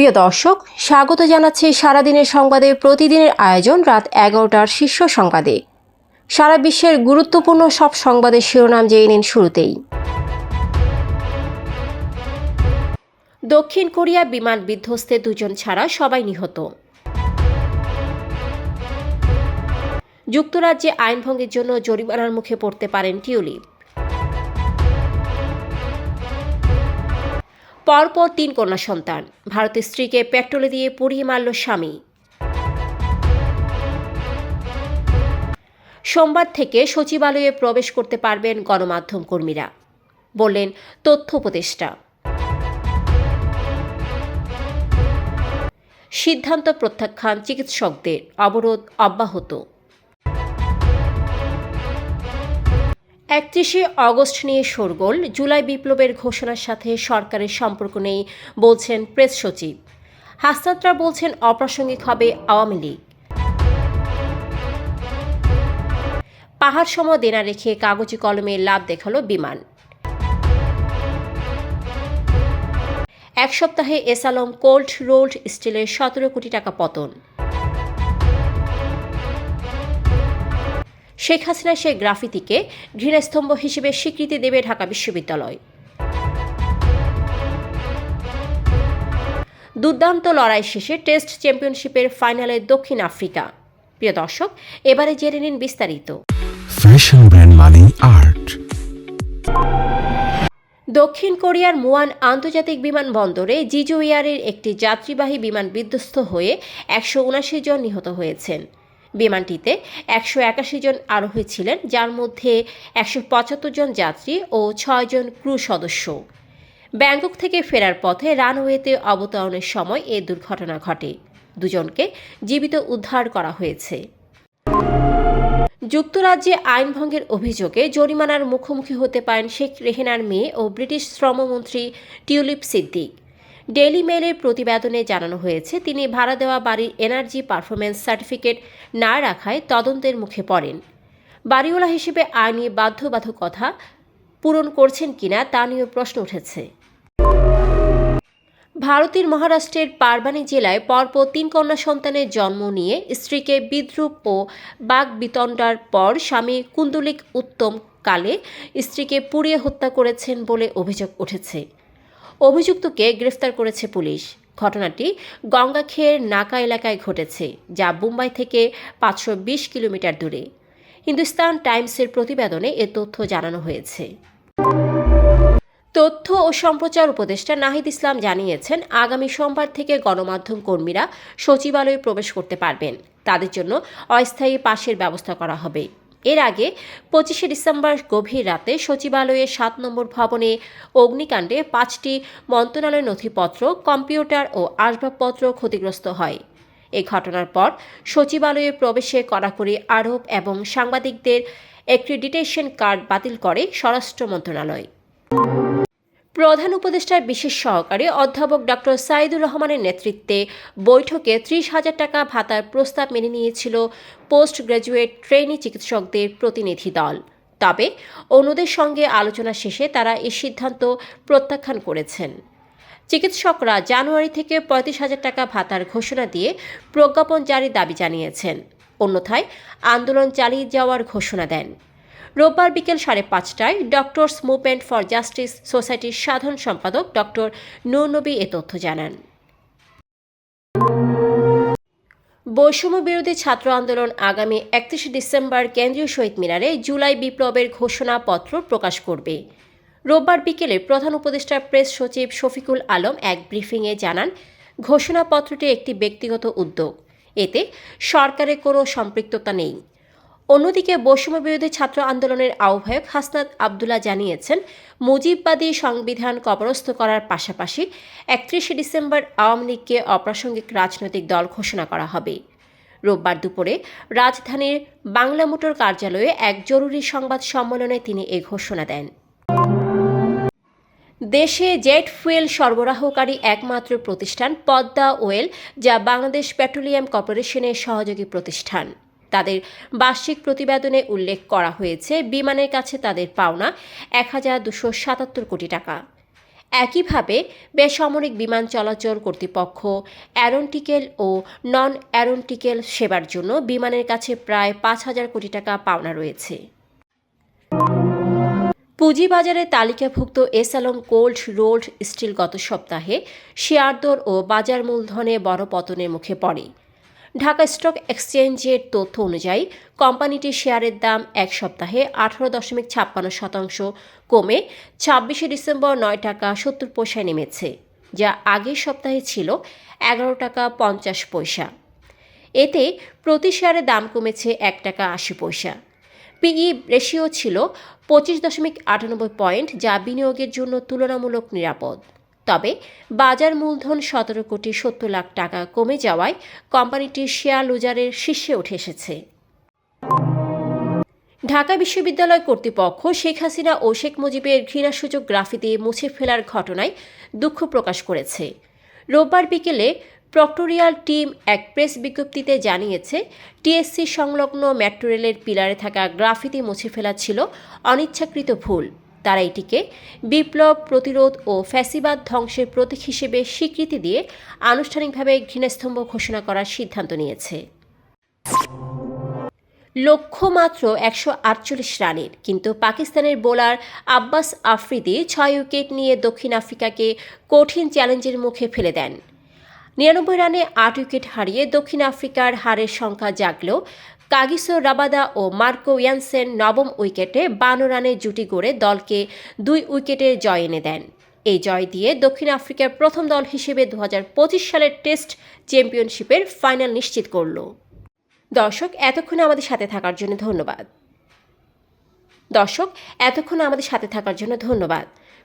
প্রিয় দর্শক, স্বাগত জানাচ্ছি সারাদিনের সংবাদে। প্রতিদিনের আয়োজন রাত এগারোটার শীর্ষ সংবাদে। সারা বিশ্বের গুরুত্বপূর্ণ সব সংবাদের শিরোনাম জেনে নিন শুরুতেই। দক্ষিণ কোরিয়া বিমান বিধ্বস্তে দুজন ছাড়া সবাই নিহত। যুক্তরাজ্যে আইন ভঙ্গের জন্য জরিমানার মুখে পড়তে পারেন টিউলিপ। পরপর তিন কন্যা সন্তান। ভারতের স্ত্রীকে পেট্রোলে দিয়ে পুড়িয়ে মারল স্বামী। সোমবার থেকে সচিবালয়ে প্রবেশ করতে পারবেন গণমাধ্যম কর্মীরা। বললেন তথ্য উপদেষ্টা। সিদ্ধান্ত প্রত্যাখ্যান চিকিৎসকদের, অবরোধ অব্যাহত। একত্রিশে অগস্ট নিয়ে শোরগোল, জুলাই বিপ্লবের ঘোষণার সাথে সরকারের সম্পর্ক নেই, বলছেন প্রেস সচিব। হাসনাতরা বলছেন অপ্রাসঙ্গিক হবে আওয়ামী লীগ। পাহাড় সম দেনা রেখে কাগজে কলমে লাভ দেখাল বিমান। এক সপ্তাহে এসালম কোল্ড রোল্ড স্টিলের সতেরো কোটি টাকা পতন। শেখ হাসিনা সে গ্রাফিতিকে ঘৃণাস্তম্ভ হিসেবে স্বীকৃতি দেবে ঢাকা বিশ্ববিদ্যালয়। দুর্দান্ত লড়াই শেষে টেস্ট চ্যাম্পিয়নশিপের ফাইনালে দক্ষিণ আফ্রিকা। প্রিয় দর্শক এবারে জেনে নিন বিস্তারিত। ফ্যাশন ব্র্যান্ড মানে আর্ট দক্ষিণ কোরিয়ার মুয়ান আন্তর্জাতিক বিমানবন্দরে জিজু এয়ারের একটি যাত্রীবাহী বিমান বিধ্বস্ত হয়ে একশো উনাশি জন নিহত হয়েছেন। বিমানটিতে একশো একাশি জন আরোহী ছিলেন, যার মধ্যে একশো পঁচাত্তর জন যাত্রী ও ছয়জন ক্রু সদস্য। ব্যাংকক থেকে ফেরার পথে রানওয়েতে অবতরণের সময় এ দুর্ঘটনা ঘটে। দুজনকে জীবিত উদ্ধার করা হয়েছে। যুক্তরাজ্যে আইন ভঙ্গের অভিযোগে জরিমানার মুখোমুখি হতে পারেন শেখ রেহেনার মেয়ে ও ব্রিটিশ শ্রমমন্ত্রী টিউলিপ সিদ্দিক। ডেইলি মেলের প্রতিবেদনে জানানো হয়েছে, তিনি ভাড়া দেওয়া বাড়ির এনার্জি পারফরমেন্স সার্টিফিকেট না রাখায় তদন্তের মুখে পড়েন। বাড়িওয়ালা হিসেবে আইনি বাধ্যবাধকতা পূরণ করছেন কিনা তা নিয়ে প্রশ্ন উঠেছে। ভারতের মহারাষ্ট্রের পারবানি জেলায় পরপর তিন কন্যা সন্তানের জন্ম নিয়ে স্ত্রীকে বিদ্রুপ ও বাঘ বিতণ্ডার পর স্বামী কুন্দলিক উত্তম কালে স্ত্রীকে পুড়িয়ে হত্যা করেছেন বলে অভিযোগ উঠেছে। অভিযুক্তকে গ্রেফতার করেছে পুলিশ। ঘটনাটি গঙ্গাখের নাকা এলাকায় ঘটেছে, যা মুম্বাই থেকে পাঁচশো বিশ কিলোমিটার দূরে। হিন্দুস্তান টাইমসের প্রতিবেদনে এ তথ্য জানানো হয়েছে। তথ্য ও সম্প্রচার উপদেষ্টা নাহিদ ইসলাম জানিয়েছেন, আগামী সোমবার থেকে গণমাধ্যম কর্মীরা সচিবালয়ে প্রবেশ করতে পারবেন। তাদের জন্য অস্থায়ী পাশের ব্যবস্থা করা হবে। এর আগে পঁচিশে ডিসেম্বর গভীর রাতে সচিবালয়ের সাত নম্বর ভবনে অগ্নিকাণ্ডে পাঁচটি মন্ত্রণালয়ের নথিপত্র, কম্পিউটার ও আসবাবপত্র ক্ষতিগ্রস্ত হয়। এ ঘটনার পর সচিবালয়ে প্রবেশে কড়াকড়ি আরোপ এবং সাংবাদিকদের অ্যাক্রিডিটেশন কার্ড বাতিল করে স্বরাষ্ট্র মন্ত্রণালয়। প্রধান উপদেষ্টার বিশেষ সহকারী অধ্যাপক ডক্টর সাইদুর রহমানের নেতৃত্বে বৈঠকে ত্রিশ হাজার টাকা ভাতার প্রস্তাব মেনে নিয়েছিল পোস্ট গ্র্যাজুয়েট ট্রেনি চিকিৎসকদের প্রতিনিধি দল। তবে অন্যদের সঙ্গে আলোচনা শেষে তারা এই সিদ্ধান্ত প্রত্যাখ্যান করেছেন। চিকিৎসকরা জানুয়ারি থেকে পঁয়ত্রিশ হাজার টাকা ভাতার ঘোষণা দিয়ে প্রজ্ঞাপন জারির দাবি জানিয়েছেন। অন্যথায় আন্দোলন চালিয়ে যাওয়ার ঘোষণা দেন। রোববার বিকেল সাড়ে পাঁচটায় ডক্টরস মুভমেন্ট ফর জাস্টিস সোসাইটির সাধারণ সম্পাদক ডক্টর নূরনবী এ তথ্য জানান। বৈষম্য বিরোধী ছাত্র আন্দোলন আগামী একত্রিশে ডিসেম্বর কেন্দ্রীয় শহীদ মিনারে জুলাই বিপ্লবের ঘোষণাপত্র প্রকাশ করবে। রোববার বিকেলে প্রধান উপদেষ্টা প্রেস সচিব শফিকুল আলম এক ব্রিফিংয়ে জানান, ঘোষণাপত্রটি একটি ব্যক্তিগত উদ্যোগ। এতে সরকারের কোনো সম্পৃক্ততা নেই। অন্যদিকে বৈষম্য বিরোধী ছাত্র আন্দোলনের আহ্বায়ক হাসনাত আবদুল্লাহ জানিয়েছেন, মুজিববাদী সংবিধান কবরস্থ করার পাশাপাশি একত্রিশে ডিসেম্বর আওয়ামী লীগকে অপ্রাসঙ্গিক রাজনৈতিক দল ঘোষণা করা হবে। রোববার দুপুরে রাজধানীর বাংলা মোটর কার্যালয়ে এক জরুরি সংবাদ সম্মেলনে তিনি এ ঘোষণা দেন। দেশে জেট ফুয়েল সরবরাহকারী একমাত্র প্রতিষ্ঠান পদ্মা ওয়েল, যা বাংলাদেশ পেট্রোলিয়াম কর্পোরেশনের সহযোগী প্রতিষ্ঠান। তাদের বার্ষিক প্রতিবেদনে উল্লেখ করা হয়েছে, বিমানের কাছে তাদের পাওনা এক হাজার দুশো সাতাত্তর কোটি টাকা। একইভাবে, বেসামরিক বিমান চলাচল কর্তৃপক্ষ অ্যারোনটিকেল ও নন অ্যারোনটিকেল সেবার জন্য বিমানের কাছে প্রায় পাঁচ হাজার কোটি টাকা পাওনা রয়েছে। পুঁজিবাজারে তালিকাভুক্ত এসালং কোল্ড রোল্ড স্টিল গত সপ্তাহে শেয়ার দর ও বাজার মূলধনে বড় পতনের মুখে পড়ে। ঢাকা স্টক এক্সচেঞ্জের তথ্য অনুযায়ী, কোম্পানিটির শেয়ারের দাম এক সপ্তাহে আঠারো দশমিক ছাপ্পান্ন শতাংশ কমে ছাব্বিশে ডিসেম্বর নয় টাকা সত্তর পয়সায় নেমেছে, যা আগের সপ্তাহে ছিল এগারো টাকা পঞ্চাশ পয়সা। এতে প্রতি শেয়ারের দাম কমেছে এক টাকা আশি পয়সা। পিই রেশিও ছিল পঁচিশ দশমিক আটানব্বই পয়েন্ট, যা বিনিয়োগের জন্য তুলনামূলক নিরাপদ। বাজার মূলধন সতেরো কোটি সত্তর লাখ টাকা কমে যাওয়ায় কোম্পানিটির শেয়ার লুজারের শীর্ষে উঠে এসেছে। ঢাকা বিশ্ববিদ্যালয় কর্তৃপক্ষ শেখ হাসিনা ও শেখ মুজিবের ঘৃণাসূচক গ্রাফিতি মুছে ফেলার ঘটনায় দুঃখ প্রকাশ করেছে। রোববার বিকেলে প্রক্টোরিয়াল টিম এক প্রেস বিজ্ঞপ্তিতে জানিয়েছে, টিএসসি সংলগ্ন মেট্রো রেলের পিলারে থাকা গ্রাফিতি মুছে ফেলা ছিল অনিচ্ছাকৃত ভুল। তারা এটিকে বিপ্লব, প্রতিরোধ ও ফ্যাসিবাদ ধ্বংসের প্রতীক হিসেবে স্বীকৃতি দিয়ে আনুষ্ঠানিকভাবে ঘৃণাস্তম্ভ ঘোষণা করার সিদ্ধান্ত নিয়েছে। লক্ষ্য মাত্র একশো আটচল্লিশ রানের, কিন্তু পাকিস্তানের বোলার আব্বাস আফ্রিদি ছয় উইকেট নিয়ে দক্ষিণ আফ্রিকাকে কঠিন চ্যালেঞ্জের মুখে ফেলে দেন। নিরানব্বই রানে আট উইকেট হারিয়ে দক্ষিণ আফ্রিকার হারের সংখ্যা জাগলেও কাগিসো রাবাদা ও মার্কো ইয়ানসেন নবম উইকেটে বান্ন রানে জুটি গড়ে দলকে দুই উইকেটে জয় এনে দেন। এই জয় দিয়ে দক্ষিণ আফ্রিকার প্রথম দল হিসেবে দু হাজার পঁচিশ সালের টেস্ট চ্যাম্পিয়নশিপের ফাইনাল নিশ্চিত করল। দর্শক, এতক্ষণ আমাদের সাথে থাকার জন্য ধন্যবাদ। দর্শক, এতক্ষণ আমাদের সাথে থাকার জন্য ধন্যবাদ।